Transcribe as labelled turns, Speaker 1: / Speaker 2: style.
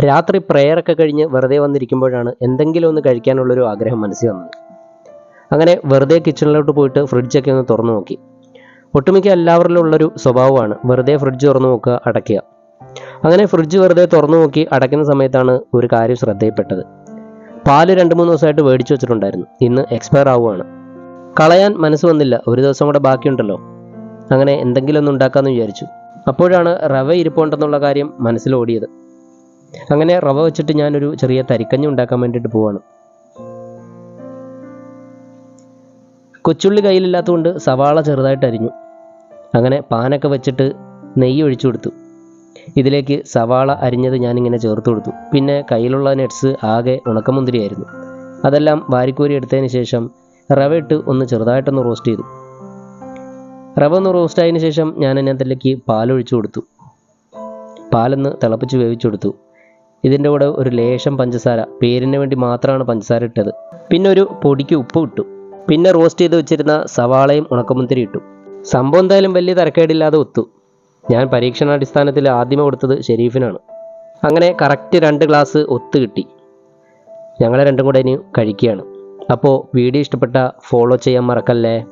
Speaker 1: രാത്രി പ്രേയറൊക്കെ കഴിഞ്ഞ് വെറുതെ വന്നിരിക്കുമ്പോഴാണ് എന്തെങ്കിലും ഒന്ന് കഴിക്കാനുള്ളൊരു ആഗ്രഹം മനസ്സിൽ വന്നത്. അങ്ങനെ വെറുതെ കിച്ചണിലോട്ട് പോയിട്ട് ഫ്രിഡ്ജൊക്കെ ഒന്ന് തുറന്നു നോക്കി. ഒട്ടുമിക്ക എല്ലാവരിലും ഉള്ളൊരു സ്വഭാവമാണ് വെറുതെ ഫ്രിഡ്ജ് തുറന്നു നോക്കുക അടയ്ക്കുക. അങ്ങനെ ഫ്രിഡ്ജ് വെറുതെ തുറന്നു നോക്കി അടയ്ക്കുന്ന സമയത്താണ് ഒരു കാര്യം ശ്രദ്ധയിൽപ്പെട്ടത്. പാൽ രണ്ട് മൂന്ന് ദിവസമായിട്ട് മേടിച്ചു വെച്ചിട്ടുണ്ടായിരുന്നു. ഇന്ന് എക്സ്പയർ ആവുകയാണ്. കളയാൻ മനസ്സ് വന്നില്ല. ഒരു ദിവസം കൂടെ ബാക്കിയുണ്ടല്ലോ. അങ്ങനെ എന്തെങ്കിലും ഒന്ന് ഉണ്ടാക്കാമെന്ന് വിചാരിച്ചു. അപ്പോഴാണ് റവ ഇരിപ്പുണ്ടെന്നുള്ള കാര്യം മനസ്സിൽ ഓടിയത്. അങ്ങനെ റവ വെച്ചിട്ട് ഞാനൊരു ചെറിയ തരിക്കഞ്ഞി ഉണ്ടാക്കാൻ വേണ്ടിയിട്ട് പോവാണ്. കൊച്ചുള്ളി കയ്യിലില്ലാത്തതുകൊണ്ട് സവാള ചെറുതായിട്ട് അരിഞ്ഞു. അങ്ങനെ പാനൊക്കെ വെച്ചിട്ട് നെയ്യ് ഒഴിച്ചു കൊടുത്തു. ഇതിലേക്ക് സവാള അരിഞ്ഞത് ഞാനിങ്ങനെ ചേർത്ത് കൊടുത്തു. പിന്നെ കയ്യിലുള്ള നട്ട്സ് ആകെ ഉണക്കമുന്തിരിയായിരുന്നു. അതെല്ലാം വാരിക്കോരി എടുത്തതിന് ശേഷം റവ ഇട്ട് ഒന്ന് ചെറുതായിട്ടൊന്ന് റോസ്റ്റ് ചെയ്തു. റവ ഒന്ന് റോസ്റ്റ് ആയതിനു ശേഷം ഞാൻ അതിനകത്തിലേക്ക് പാലൊഴിച്ചു കൊടുത്തു. പാലൊന്ന് തിളപ്പിച്ച് വേവിച്ചു കൊടുത്തു. ഇതിന്റെ കൂടെ ഒരു ലേശം പഞ്ചസാര പേരിന് വേണ്ടി മാത്രമാണ് പഞ്ചസാര ഇട്ടത്. പിന്നെ ഒരു പൊടിക്ക് ഉപ്പ് ഇട്ടു. പിന്നെ റോസ്റ്റ് ചെയ്ത് വെച്ചിരുന്ന സവാളയും ഉണക്കമുന്തിരി ഇട്ടു. സംഭവം എന്തായാലും വലിയ തരക്കേടില്ലാതെ ഒത്തു. ഞാൻ പരീക്ഷണാടിസ്ഥാനത്തിൽ ആദ്യമേ കൊടുത്തത് ഷെരീഫിനാണ്. അങ്ങനെ കറക്റ്റ് രണ്ട് ഗ്ലാസ് ഒത്ത് കിട്ടി. ഞങ്ങളെ രണ്ടും കൂടെ ഇനി കഴിക്കുകയാണ്. അപ്പോൾ വീഡിയോ ഇഷ്ടപ്പെട്ട ഫോളോ ചെയ്യാൻ മറക്കല്ലേ.